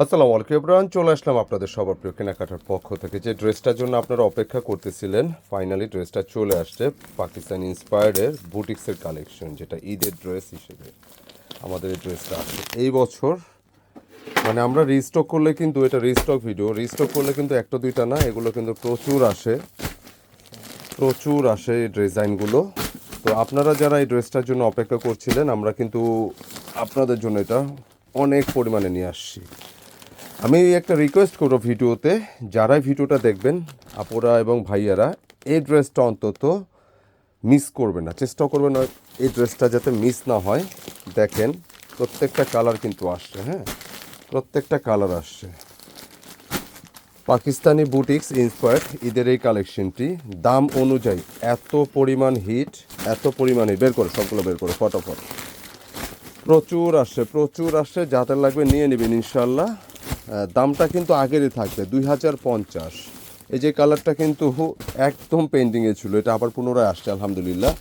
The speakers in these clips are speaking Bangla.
আসসালামু আলাইকুম ইব্রাহিম চলে আসলাম আপনাদের সবার প্রিয় কেনাকাটার পক্ষ থেকে। যে ড্রেসটার জন্য আপনারা অপেক্ষা করতেছিলেন ফাইনালি ড্রেসটা চলে আসছে পাকিস্তান ইন্সপায়ার্ডের বুটিক্সের কালেকশন যেটা ঈদের ড্রেস হিসেবে আমাদের এই ড্রেসটা আসছে এই বছর মানে আমরা রিস্টক করলে কিন্তু, এটা রিস্টক ভিডিও রিস্টক করলে কিন্তু একটা দুইটা না, এগুলো কিন্তু প্রচুর আসে প্রচুর আসে এই ডিজাইনগুলো। তো আপনারা যারা এই ড্রেসটার জন্য অপেক্ষা করছিলেন, আমরা কিন্তু আপনাদের জন্য এটা অনেক পরিমাণে নিয়ে আসছি। আমি একটা রিকোয়েস্ট করব ভিডিওতে। যারাই ভিডিওটা দেখবেন, আপুরা এবং ভাইয়ারা, এই ড্রেসটা অন্তত মিস করবেন না। চেষ্টা করবেন না এই ড্রেসটা যাতে মিস না হয়। দেখেন, প্রত্যেকটা কালার কিন্তু আসছে হ্যাঁ? প্রত্যেকটা কালার আসছে। পাকিস্তানি বুটিক্স ইন্সপায়ার্ড ঈদের এই কালেকশনটি দাম অনুযায়ী এত পরিমাণ হিট এত পরিমাণে বের করে, সবগুলো বের করে, ফটোফট। প্রচুর আসছে প্রচুর আসছে। যাদের লাগবে নিয়ে নেবেন ইনশাল্লাহ দামটা কিন্তু আগেরই থাকবে, দুই হাজার পঞ্চাশ। এই যে কালারটা কিন্তু একদম পেন্ডিংয়ে ছিল, এটা আবার পুনরায় আসছে, আলহামদুলিল্লাহ।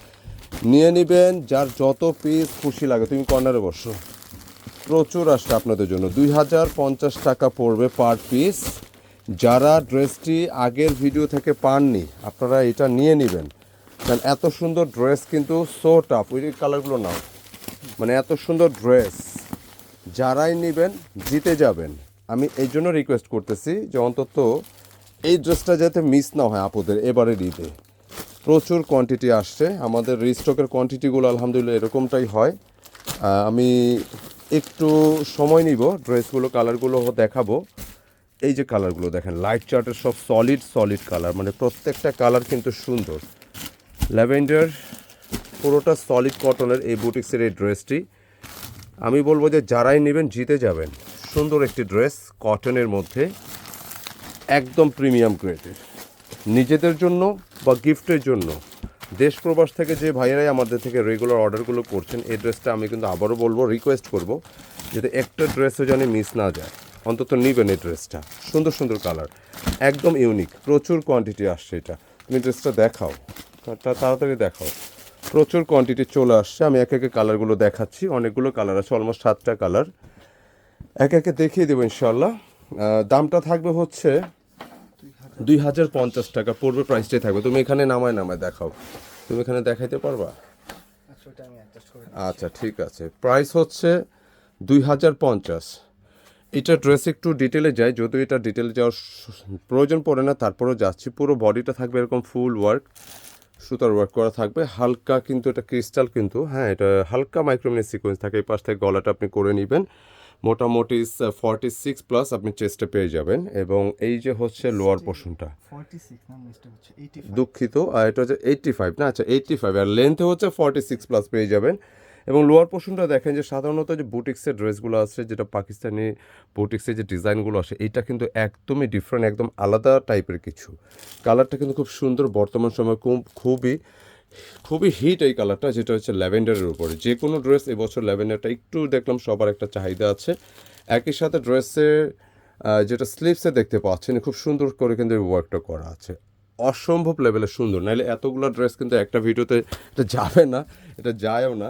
নিয়ে নেবেন, যার যত পিস খুশি লাগে, তুমি কর্নারে বসো। প্রচুর আসছে আপনাদের জন্য, দুই হাজার পঞ্চাশ টাকা পড়বে পার পিস যারা ড্রেসটি আগের ভিডিও থেকে পাননি, আপনারা এটা নিয়ে নেবেন। কারণ এত সুন্দর ড্রেস কিন্তু সো টাফ ওই কালারগুলো নাও। মানে এত সুন্দর ড্রেস যারাই নেবেন, জিতে যাবেন। আমি এই জন্য রিকোয়েস্ট করতেছি যে অন্তত এই ড্রেসটা যাতে মিস না হয় আপুদের এবারে ঈদে। প্রচুর কোয়ান্টিটি আসছে। আমাদের রিস্টকের কোয়ান্টিটিগুলো আলহামদুলিল্লাহ এরকমটাই হয়। আমি একটু সময় নিব ড্রেসগুলো কালারগুলো দেখাবো। এই যে কালারগুলো দেখেন লাইট চার্টের সব সলিড সলিড কালার মানে প্রত্যেকটা কালার কিন্তু সুন্দর। ল্যাভেন্ডার পুরোটা সলিড কটনের এই বুটিক্সের এই ড্রেসটি আমি বলব যে যারাই নেবেন, জিতে যাবেন। সুন্দর একটি ড্রেস, কটনের মধ্যে, একদম প্রিমিয়াম গ্রেডের। নিজেদের জন্য বা গিফটের জন্য, দেশ প্রবাস থেকে যে ভাইয়েরাই আমাদের থেকে রেগুলার অর্ডারগুলো করছেন, এই ড্রেসটা আমি কিন্তু আবারও বলব রিকোয়েস্ট করব, যাতে একটা ড্রেসও যেন মিস না যায়। অন্তত নেবেন এই ড্রেসটা। সুন্দর সুন্দর কালার একদম ইউনিক প্রচুর কোয়ান্টিটি আসছে এটা। তুমি ড্রেসটা দেখাও। তাড়াতাড়ি দেখাও। প্রচুর কোয়ান্টিটি চলে আসছে। আমি এক একে কালারগুলো দেখাচ্ছি। অনেকগুলো কালার আছে অলমোস্ট সাতটা কালার এক একে দেখিয়ে দেবো ইনশাল্লাহ দামটা থাকবে হচ্ছে দুই হাজার পঞ্চাশ টাকা পূর্বে প্রাইসটাই থাকবে। তুমি এখানে নামায় নামায় দেখাও। তুমি এখানে দেখাইতে পারবা? আচ্ছা আচ্ছা ঠিক আছে। প্রাইস হচ্ছে দুই হাজার পঞ্চাশ। এটা ড্রেস একটু ডিটেলে যায় যদিও এটা ডিটেলে যাওয়ার প্রয়োজন পড়ে না তারপরেও যাচ্ছি। পুরো বডিটা থাকবে এরকম ফুল ওয়ার্ক সুতার ওয়ার্ক করা থাকবে। হালকা কিন্তু এটা ক্রিস্টাল কিন্তু হ্যাঁ এটা হালকা মাইক্রোমিনি সিকোয়েন্স থাকে এই পাশ থেকে গলাটা আপনি করে নেবেন। মোটামুটি ফর্টি সিক্স প্লাস আপনি চেস্টে পেয়ে যাবেন এবং এই যে হচ্ছে লোয়ার পোর্শনটা দুঃখিত আর এটা হচ্ছে এইট্টি ফাইভ না আচ্ছা এইট্টি ফাইভ আর লেন্থে হচ্ছে ফর্টি সিক্স প্লাস পেয়ে যাবেন। এবং লোয়ার পোর্শনটা দেখেন যে সাধারণত যে বুটিক্সের ড্রেসগুলো আছে যেটা পাকিস্তানি বুটিক্সের যে ডিজাইনগুলো আসে এটা কিন্তু একদমই ডিফারেন্ট একদম আলাদা টাইপের কিছু। কালারটা কিন্তু খুব সুন্দর বর্তমান সময় খুব খুবই খুবই হিট এই কালারটা যেটা হচ্ছে ল্যাভেন্ডারের উপরে। যে কোনো ড্রেস এবছর ল্যাভেন্ডারটা একটু দেখলাম, সবার একটা চাহিদা আছে। একই সাথে ড্রেসের যেটা স্লিপসে দেখতে পাচ্ছেন, খুব সুন্দর করে কিন্তু ওয়ার্কটা করা আছে। অসম্ভব লেভেলে সুন্দর। নাহলে এতগুলো ড্রেস কিন্তু একটা ভিডিওতে এটা যাবে না, এটা যায়ও না।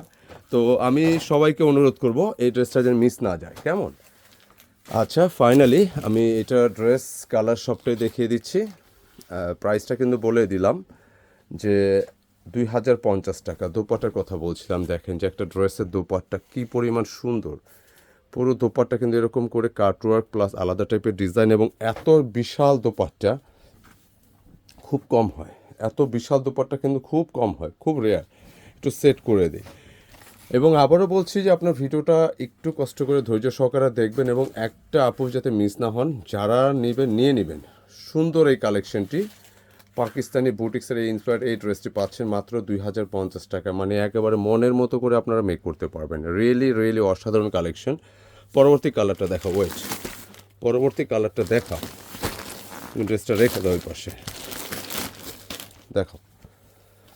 তো আমি সবাইকে অনুরোধ করব, এই ড্রেসটা যেন মিস না যায়। কেমন? আচ্ছা ফাইনালি আমি এটা ড্রেস কালার সবটাই দেখিয়ে দিচ্ছি। প্রাইসটা কিন্তু বলে দিলাম যে দুই হাজার পঞ্চাশ টাকা। দোপাটার কথা বলছিলাম, দেখেন যে একটা ড্রেসের দোপাট্টা কী পরিমাণ সুন্দর। পুরো দোপাট্টা কিন্তু এরকম করে কাটওয়ার্ক প্লাস আলাদা টাইপের ডিজাইন এবং এত বিশাল দোপাট্টা খুব কম হয়। এত বিশাল দোপাট্টা কিন্তু খুব কম হয়, খুব রেয়ার একটু সেট করে দিই। এবং আবারও বলছি যে আপনার ভিডিওটা একটু কষ্ট করে ধৈর্য সহকারে দেখবেন এবং একটা আপু যাতে মিস না হন, যারা নেবেন, নিয়ে নেবেন। সুন্দর এই কালেকশনটি পাকিস্তানি বুটিক্সের এই ইন্সপায়ার্ড এই ড্রেসটি পাচ্ছেন মাত্র দুই হাজার পঞ্চাশ টাকা। মানে একেবারে মনের মতো করে আপনারা মেক করতে পারবেন। রিয়েলি রিয়েলি অসাধারণ কালেকশন পরবর্তী কালারটা দেখা ওয়েট পরবর্তী কালারটা দেখা। ড্রেসটা রেখে দাও ওই পাশে। দেখো।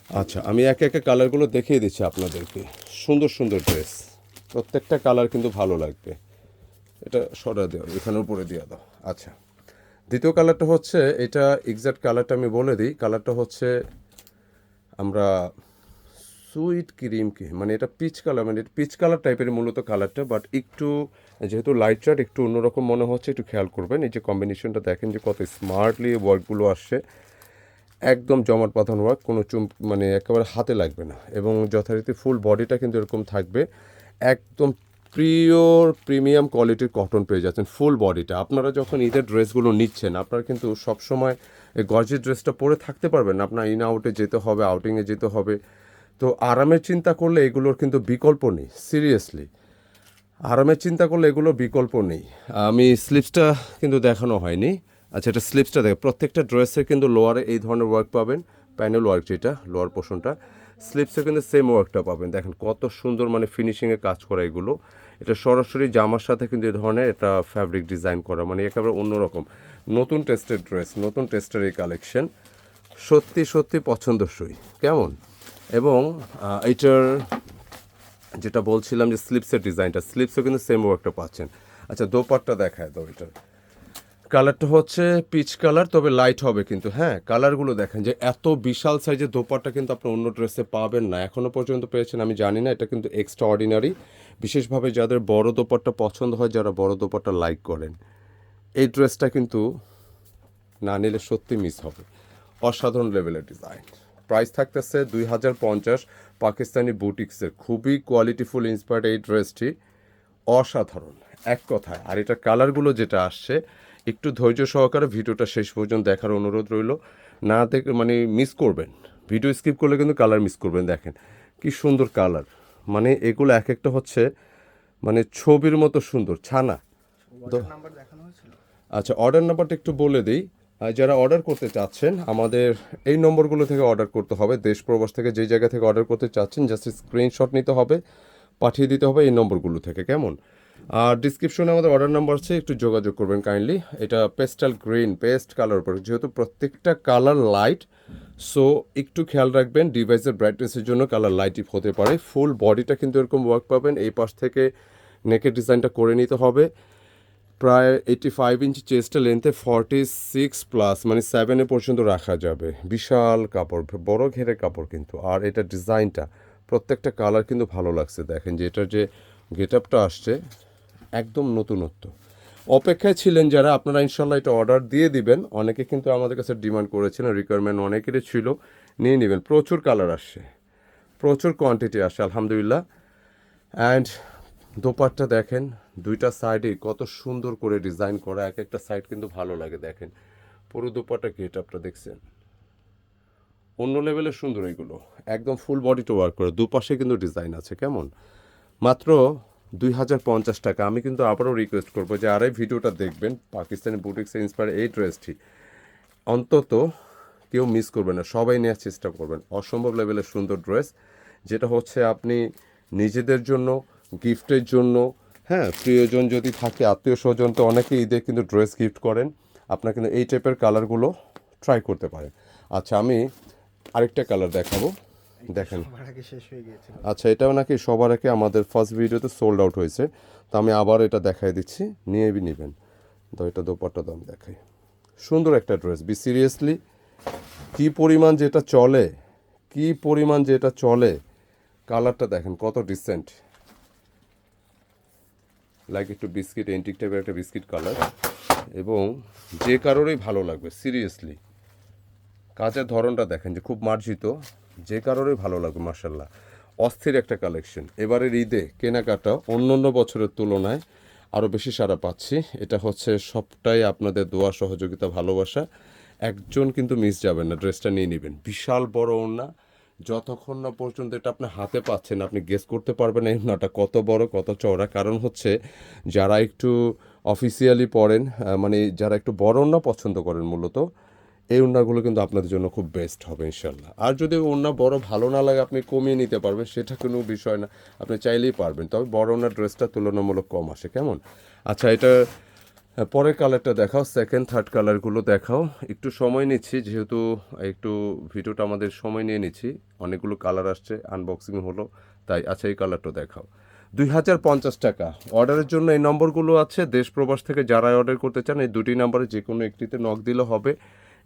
আচ্ছা আমি একে একে কালারগুলো দেখিয়ে দিচ্ছি আপনাদেরকে। সুন্দর সুন্দর ড্রেস প্রত্যেকটা কালার কিন্তু ভালো লাগবে। এটা সরা দেওয়া, এখানে উপরে দিয়ে দাও। আচ্ছা। দ্বিতীয় কালারটা হচ্ছে, এটা এক্সাক্ট কালারটা আমি বলে দিই। কালারটা হচ্ছে আমরা সুইট ক্রিম কি? মানে এটা পিচ কালার মানে পিচ কালার টাইপের মূলত কালারটা বাট একটু, যেহেতু লাইট চার্ট একটু অন্যরকম মনে হচ্ছে, একটু খেয়াল করবেন। এই যে কম্বিনেশনটা দেখেন যে কত স্মার্টলি ওয়ার্কগুলো আসছে। একদম জমাট পাতানো ওয়ার্ক কোনো চুম মানে একেবারে হাতে লাগবে না। এবং যথারীতি ফুল বডিটা কিন্তু এরকম থাকবে। একদম প্রিয়র প্রিমিয়াম কোয়ালিটির কটন পেয়ে যাচ্ছেন ফুল বডিটা। আপনারা যখন ঈদের ড্রেসগুলো নিচ্ছেন, আপনারা কিন্তু সবসময় এই গর্জের ড্রেসটা পরে থাকতে পারবেন আপনার ইন আউটে যেতে হবে আউটিংয়ে যেতে হবে। তো আরামের চিন্তা করলে এগুলোর কিন্তু বিকল্প নেই সিরিয়াসলি আরামের চিন্তা করলে এগুলো বিকল্প নেই। আমি স্লিপসটা কিন্তু দেখানো হয়নি। আচ্ছা এটা স্লিপসটা দেখ প্রত্যেকটা ড্রেসের কিন্তু লোয়ারে এই ধরনের ওয়ার্ক পাবেন প্যানেল ওয়ার্ক যেটা লোয়ার পোর্শনটা স্লিপসে কিন্তু সেম ওয়ার্কটা পাবেন। দেখেন কত সুন্দর মানে ফিনিশিংয়ে কাজ করা এগুলো। এটা সরাসরি জামার সাথে কিন্তু এই ধরনের এটা ফ্যাব্রিক ডিজাইন করা মানে একেবারে অন্যরকম। নতুন টেস্টের ড্রেস নতুন টেস্টের এই কালেকশন সত্যি সত্যি পছন্দসই। কেমন? এবং এটার যেটা বলছিলাম যে স্লিপসের ডিজাইনটা স্লিপসও কিন্তু সেম ওয়ার্কটা পাচ্ছেন। আচ্ছা দোপাট্টা দেখায় দাও এটার। কালারটা হচ্ছে পিচ কালার, তবে লাইট হবে কিন্তু হ্যাঁ? কালারগুলো দেখেন যে এত বিশাল সাইজের দোপাট্টা কিন্তু আপনি অন্য ড্রেসে পাবেন না। এখনও পর্যন্ত পেয়েছেন, আমি জানি না, এটা কিন্তু এক্সট্রা অর্ডিনারি বিশেষভাবে যাদের বড় দোপাট্টা পছন্দ হয়, যারা বড় দোপাট্টা লাইক করেন, এই ড্রেসটা কিন্তু না নিলে সত্যি মিস হবে। অসাধারণ লেভেলের ডিজাইন প্রাইস থাকতেছে দুই হাজার পঞ্চাশ, পাকিস্তানি বুটিক্সের খুবই কোয়ালিটিফুল ইন্সপায়ার্ড এই ড্রেসটি অসাধারণ, এক কথায়। আর এটা কালারগুলো যেটা আসছে একটু ধৈর্য সহকারে ভিডিওটা শেষ পর্যন্ত দেখার অনুরোধ রইল। না দেখে মানে মিস করবেন। ভিডিও স্কিপ করলে কিন্তু কালার মিস করবেন দেখেন। কি সুন্দর কালার মানে এগুলো এক একটা হচ্ছে মানে ছবির মতো সুন্দর ছানা। আচ্ছা অর্ডার নাম্বারটা একটু বলে দিই। আর যারা অর্ডার করতে চাচ্ছেন আমাদের এই নম্বরগুলো থেকে অর্ডার করতে হবে। দেশ প্রবাস থেকে যে জায়গা থেকে অর্ডার করতে চাচ্ছেন জাস্ট স্ক্রিনশট নিতে হবে পাঠিয়ে দিতে হবে এই নম্বরগুলো থেকে কেমন? আর ডিসক্রিপশনে আমাদের অর্ডার নাম্বার আছে, একটু যোগাযোগ করবেন কাইন্ডলি এটা পেস্টাল গ্রিন পেস্ট কালার উপর। যেহেতু প্রত্যেকটা কালার লাইট সো একটু খেয়াল রাখবেন ডিভাইসের ব্রাইটনেসের জন্য কালার লাইট হতে পারে। ফুল বডিটা কিন্তু এরকম ওয়ার্ক পাবেন। এই পাশ থেকে নেকের ডিজাইনটা করে নিতে হবে। প্রায় এইটি ফাইভ ইঞ্চি চেস্টের লেন্থে ফর্টি সিক্স প্লাস মানে সেভেনে পর্যন্ত রাখা যাবে। বিশাল কাপড়, বড় ঘেরে কাপড় কিন্তু। আর এটা ডিজাইনটা প্রত্যেকটা কালার কিন্তু ভালো লাগছে। দেখেন যে এটার যে গেট আপটা আসছে একদম নতুনত্ব। অপেক্ষায় ছিলেন যারা, আপনারা ইনশাল্লাহ এটা অর্ডার দিয়ে দিবেন। অনেকে কিন্তু আমাদের কাছে ডিমান্ড করেছিলেন রিকোয়ারমেন্ট অনেকেরই ছিল, নিয়ে নেবেন। প্রচুর কালার আসছে, প্রচুর কোয়ান্টিটি আসে আলহামদুলিল্লাহ। অ্যান্ড দোপাট্টা দেখেন, দুইটা সাইডে কত সুন্দর করে ডিজাইন করা, এক একটা সাইড কিন্তু ভালো লাগে, দেখেন। পুরো দোপাট্টা গেট আপটা দেখছেন। অন্য লেভেলের সুন্দর এগুলো, একদম ফুল বডিটা ওয়ার্ক করে, দুপাশে কিন্তু ডিজাইন আছে, কেমন? মাত্র দুই হাজার পঞ্চাশ টাকা। আমি কিন্তু আবারও রিকোয়েস্ট করব যে, আরে ভিডিওটা দেখবেন, পাকিস্তানি বুটিক্সে ইন্সপায়ার এই ড্রেসটি অন্তত কেউ মিস করবেন না, সবাই নেওয়ার চেষ্টা করবেন। অসম্ভব লেভেলের সুন্দর ড্রেস যেটা হচ্ছে আপনি নিজেদের জন্য গিফটের জন্য হ্যাঁ প্রিয়জন যদি থাকে আত্মীয় স্বজন তো অনেকে ঈদে কিন্তু ড্রেস গিফট করেন। আপনার কিন্তু এই টাইপের কালারগুলো ট্রাই করতে পারেন। আচ্ছা আমি আরেকটা কালার দেখাবো। দেখেন। আচ্ছা এটাও নাকি সবার আগে আমাদের ফার্স্ট ভিডিওতে সোল্ড আউট হয়েছে। তো আমি আবার এটা দেখাই দিচ্ছি। নিয়ে বি নেবেন। তো এটা দোপাট্টা দাম দেখাই। সুন্দর একটা ড্রেস বি সিরিয়াসলি কি পরিমাণ যেটা চলে কি পরিমাণ যেটা চলে কালারটা দেখেন কত ডিসেন্ট লাইক একটু বিস্কিট এন্টিক টাইপের একটা বিস্কিট কালার এবং যে কারোরই ভালো লাগবে সিরিয়াসলি কাজের ধরনটা দেখেন যে খুব মার্জিত। যে কারোরই ভালো লাগবে মার্শাল্লাহ অস্থির একটা কালেকশন এবারের ঈদে কেনাকাটা অন্য অন্য বছরের তুলনায় আরও বেশি সারা পাচ্ছি। এটা হচ্ছে সবটাই আপনাদের দোয়া, সহযোগিতা, ভালোবাসা। একজন কিন্তু মিস যাবেন না ড্রেসটা নিয়ে নেবেন। বিশাল বড় ওড়না। যতক্ষণ না পর্যন্ত এটা আপনি হাতে পাচ্ছেন, আপনি গেস করতে পারবেন এই ওড়নাটা কত বড়, কত চওড়া। কারণ হচ্ছে যারা একটু অফিসিয়ালি পড়েন মানে যারা একটু বড় ওড়না পছন্দ করেন মূলত এই ওড়নাগুলো কিন্তু আপনাদের জন্য খুব বেস্ট হবে ইনশাল্লাহ আর যদি ওড়না বড় ভালো না লাগে আপনি কমিয়ে নিতে পারবেন সেটা কোনো বিষয় না। আপনি চাইলেই পারবেন তবে বড় ওনার ড্রেসটা তুলনামূলক কম আসে কেমন? আচ্ছা এটা আহ, পরের কালারটা দেখাও সেকেন্ড থার্ড কালারগুলো দেখাও। একটু সময় নিচ্ছি যেহেতু একটু ভিডিওটা আমাদের সময় নিয়ে নিচ্ছি অনেকগুলো কালার আসছে আনবক্সিং হলো তাই আচ্ছা এই কালারটা দেখাও। দুই হাজার পঞ্চাশ টাকা অর্ডারের জন্য এই নম্বরগুলো আছে দেশ প্রবাস থেকে যারা অর্ডার করতে চান এই দুটি নম্বরে যে কোনো একটিতে নক দিলে হবে।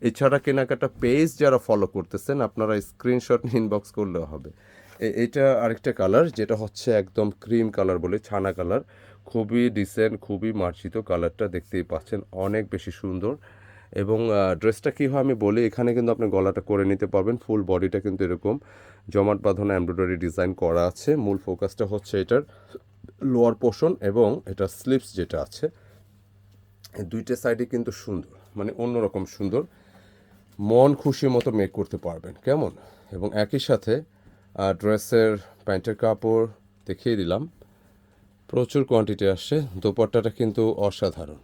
এছাড়া কেনাকাটা পেজ যারা ফলো করতেছেন, আপনারা স্ক্রিনশট ইনবক্স করলেও হবে। এটা আরেকটা কালার যেটা হচ্ছে একদম ক্রিম কালার বলে, ছানা কালার খুবই ডিসেন্ট খুবই মার্জিত কালারটা দেখতেই পাচ্ছেন, অনেক বেশি সুন্দর। এবং ড্রেসটা কী হয় আমি বলি, এখানে কিন্তু আপনি গলাটা করে নিতে পারবেন ফুল বডিটা কিন্তু এরকম। জমাট বাঁধানো এমব্রয়ডারি ডিজাইন করা আছে, মূল ফোকাসটা হচ্ছে এটার লোয়ার পোর্শন এবং এটা স্লিপস যেটা আছে, দুইটা সাইডে কিন্তু সুন্দর মানে অন্যরকম সুন্দর। মন খুশি মতো মেক করতে পারবেন। কেমন? এবং একই সাথে ড্রেসের প্যান্টের কাপড় দেখিয়ে দিলাম। প্রচুর কোয়ান্টিটি আসছে। দোপাট্টাটা কিন্তু অসাধারণ।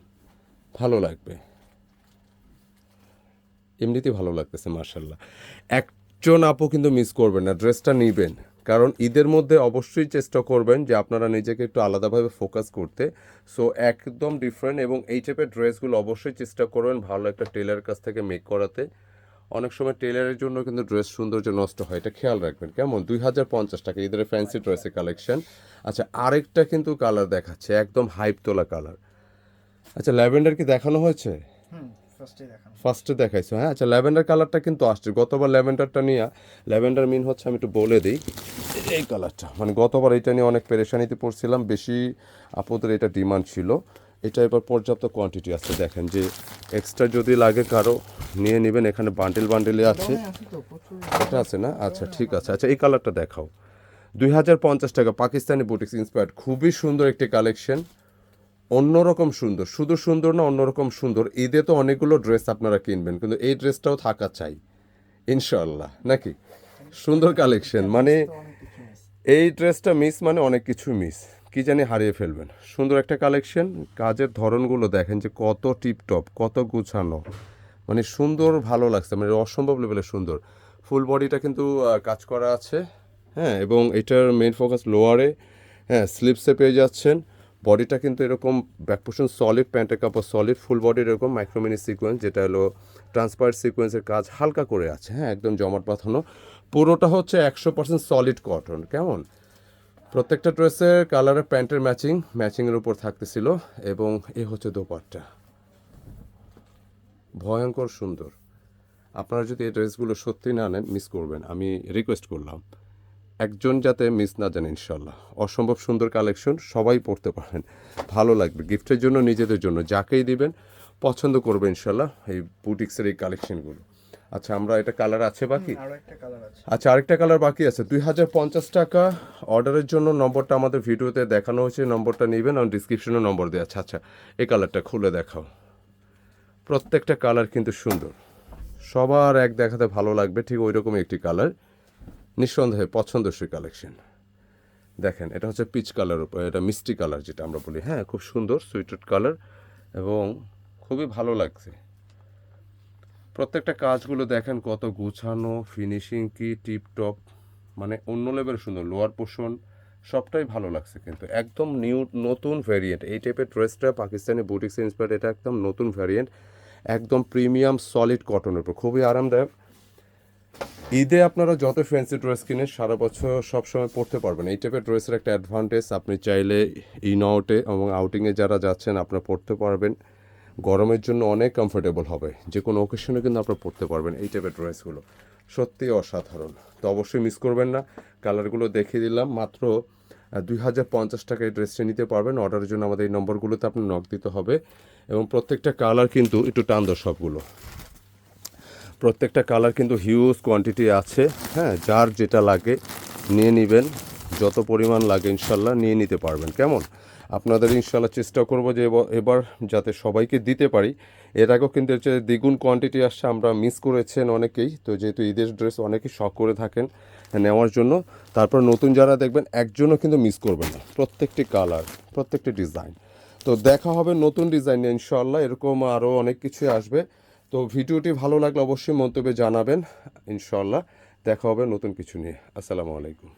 ভালো লাগবে। এমনিতেই ভালো লাগতেছে মার্শাল্লাহ একজন আপু কিন্তু মিস করবেন না ড্রেসটা নিবেন। কারণ ঈদের মধ্যে অবশ্যই চেষ্টা করবেন যে আপনারা নিজেকে একটু আলাদাভাবে ফোকাস করতে। সো একদম ডিফারেন্ট এবং এই টাইপের ড্রেসগুলো অবশ্যই চেষ্টা করবেন ভালো একটা টেলার কাছ থেকে মেক করাতে। অনেক সময় টেলারের জন্য কিন্তু ড্রেস সৌন্দর্য নষ্ট হয়, এটা খেয়াল রাখবেন। কেমন? দুই হাজার পঞ্চাশ টাকা, ঈদের ফ্যান্সি ড্রেসের কালেকশন আচ্ছা আরেকটা কিন্তু কালার দেখাচ্ছে, একদম হাইপ তোলা কালার আচ্ছা ল্যাভেন্ডার কি দেখানো হয়েছে? ফার্স্টে দেখাইছো হ্যাঁ? আচ্ছা ল্যাভেন্ডার কালারটা কিন্তু আসছে। গতবার ল্যাভেন্ডারটা নিয়ে ল্যাভেন্ডার মিন হচ্ছে আমি একটু বলে দিই এই কালারটা। মানে গতবার এটা নিয়ে অনেক পেরেশানিতে পড়ছিলাম বেশি আপদের এটা ডিমান্ড ছিল। এটা এবার পর্যাপ্ত কোয়ান্টিটি আছে। দেখেন যে এক্সট্রা যদি লাগে কারও নিয়ে নেবেন। এখানে বান্ডেল বান্ডেলে আছে। আছে এটা আছে না? আচ্ছা ঠিক আছে। আচ্ছা এই কালারটা দেখাও। দুই হাজার পঞ্চাশ টাকা পাকিস্তানি বুটিক্স ইন্সপায়ার্ড খুবই সুন্দর একটি কালেকশন অন্যরকম সুন্দর শুধু সুন্দর না অন্যরকম সুন্দর। ঈদে তো অনেকগুলো ড্রেস আপনারা কিনবেন কিন্তু এই ড্রেসটাও থাকা চাই ইনশাল্লাহ নাকি? সুন্দর কালেকশন মানে এই ড্রেসটা মিস মানে অনেক কিছু মিস কি জানি হারিয়ে ফেলবেন। সুন্দর একটা কালেকশন কাজের ধরনগুলো দেখেন যে কত টিপটপ কত গুছানো। মানে সুন্দর ভালো লাগছে মানে অসম্ভব লেভেলে সুন্দর। ফুল বডিটা কিন্তু কাজ করা আছে হ্যাঁ এবং এটার মেন ফোকাস লোয়ারে হ্যাঁ স্লিপসে পেয়ে যাচ্ছেন। বডিটা কিন্তু এরকম ব্যাক পোর্শন সলিড প্যান্টের কাপড় সলিড ফুল বডির এরকম মাইক্রোমিনি সিকোয়েন্স যেটা হলো ট্রান্সপারেন্ট সিকোয়েন্সের কাজ হালকা করে আছে হ্যাঁ একদম জমাট পাথানো পুরোটা হচ্ছে একশো পার্সেন্ট সলিড কটন কেমন? প্রত্যেকটা ড্রেসের কালারের প্যান্টের ম্যাচিং ম্যাচিংয়ের উপর থাকতেছিল, এবং এ হচ্ছে দোপাট্টা। ভয়ঙ্কর সুন্দর। আপনারা যদি এই ড্রেসগুলো সত্যি না নেন মিস করবেন। আমি রিকোয়েস্ট করলাম। একজন যাতে মিস না জানে ইনশাল্লাহ অসম্ভব সুন্দর কালেকশন সবাই পড়তে পারেন। ভালো লাগবে গিফটের জন্য নিজেদের জন্য যাকেই দিবেন পছন্দ করবে ইনশাল্লাহ এই বুটিক্সের এই কালেকশনগুলো আচ্ছা আমরা এটা কালার আছে বাকি? আচ্ছা আরেকটা কালার বাকি আছে। দুই হাজার পঞ্চাশ টাকা অর্ডারের জন্য নম্বরটা আমাদের ভিডিওতে দেখানো হয়েছে নম্বরটা নেবেন আর ডিসক্রিপশনে নম্বর দেওয়া আছে। আচ্ছা এই কালারটা খুলে দেখাও। প্রত্যেকটা কালার কিন্তু সুন্দর। সবার এক দেখাতে ভালো লাগবে ঠিক ওই রকমই একটি কালার নিঃসন্দেহে পছন্দসই কালেকশন দেখেন, এটা হচ্ছে পিচ কালার এটা মিষ্টি কালার যেটা আমরা বলি। হ্যাঁ খুব সুন্দর সুইটেড কালার এবং খুবই ভালো লাগছে। প্রত্যেকটা কাজগুলো দেখেন কত গুছানো ফিনিশিং কি টিপ টপ মানে অন্য লেভেল সুন্দর লোয়ার পোর্শন সবটাই ভালো লাগছে কিন্তু। একদম নিউ নতুন ভ্যারিয়েন্ট এই টাইপের ড্রেসটা পাকিস্তানি বুটিক্স ইন্সপায়ার্ড এটা একদম নতুন ভ্যারিয়েন্ট একদম প্রিমিয়াম সলিড কটনের উপর। খুবই আরামদায়ক। ঈদে আপনারা যত ফ্যান্সি ড্রেস কিনে সারা বছর সবসময় পরতে পারবেন। এই টাইপের ড্রেসের একটা অ্যাডভান্টেজ আপনি চাইলে ইন আউটে এবং আউটিংয়ে যারা যাচ্ছেন, আপনারা পরতে পারবেন। গরমের জন্য অনেক কমফোর্টেবল হবে। যে কোনো ওকেশনে কিন্তু আপনারা পরতে পারবেন এই টাইপের ড্রেসগুলো সত্যি অসাধারণ। তো অবশ্যই মিস করবেন না। কালারগুলো দেখিয়ে দিলাম। মাত্র দুই হাজার পঞ্চাশ টাকায় ড্রেসটা নিতে পারবেন। অর্ডারের জন্য আমাদের এই নম্বরগুলোতে আপনি নক দিতে হবে। এবং প্রত্যেকটা কালার কিন্তু একটু টান সবগুলো। প্রত্যেকটা কালার কিন্তু হিউজ কোয়ান্টিটি আছে। হ্যাঁ যার যেটা লাগে নিয়ে নেবেন। যত পরিমাণ লাগে ইনশাল্লাহ নিয়ে নিতে পারবেন। কেমন? আপনাদের ইনশাল্লাহ চেষ্টা করব যে এব- এবার যাতে সবাইকে দিতে পারি। এর আগেও কিন্তু হচ্ছে দ্বিগুণ কোয়ান্টিটি আসছে, আমরা মিস করেছেন অনেকেই। তো যেহেতু ঈদের ড্রেস অনেকেই শখ করে থাকেন নেওয়ার জন্য। তারপর নতুন যারা দেখবেন, একজনও কিন্তু মিস করবেন না। প্রত্যেকটি কালার, প্রত্যেকটি ডিজাইন তো দেখা হবে নতুন ডিজাইন ইনশাল্লাহ। এরকম আরও অনেক কিছুই আসবে। তো ভিডিওটি ভালো লাগলে অবশ্যই মন্তব্যে জানাবেন ইনশাল্লাহ দেখা হবে নতুন কিছু নিয়ে। আসসালামু আলাইকুম।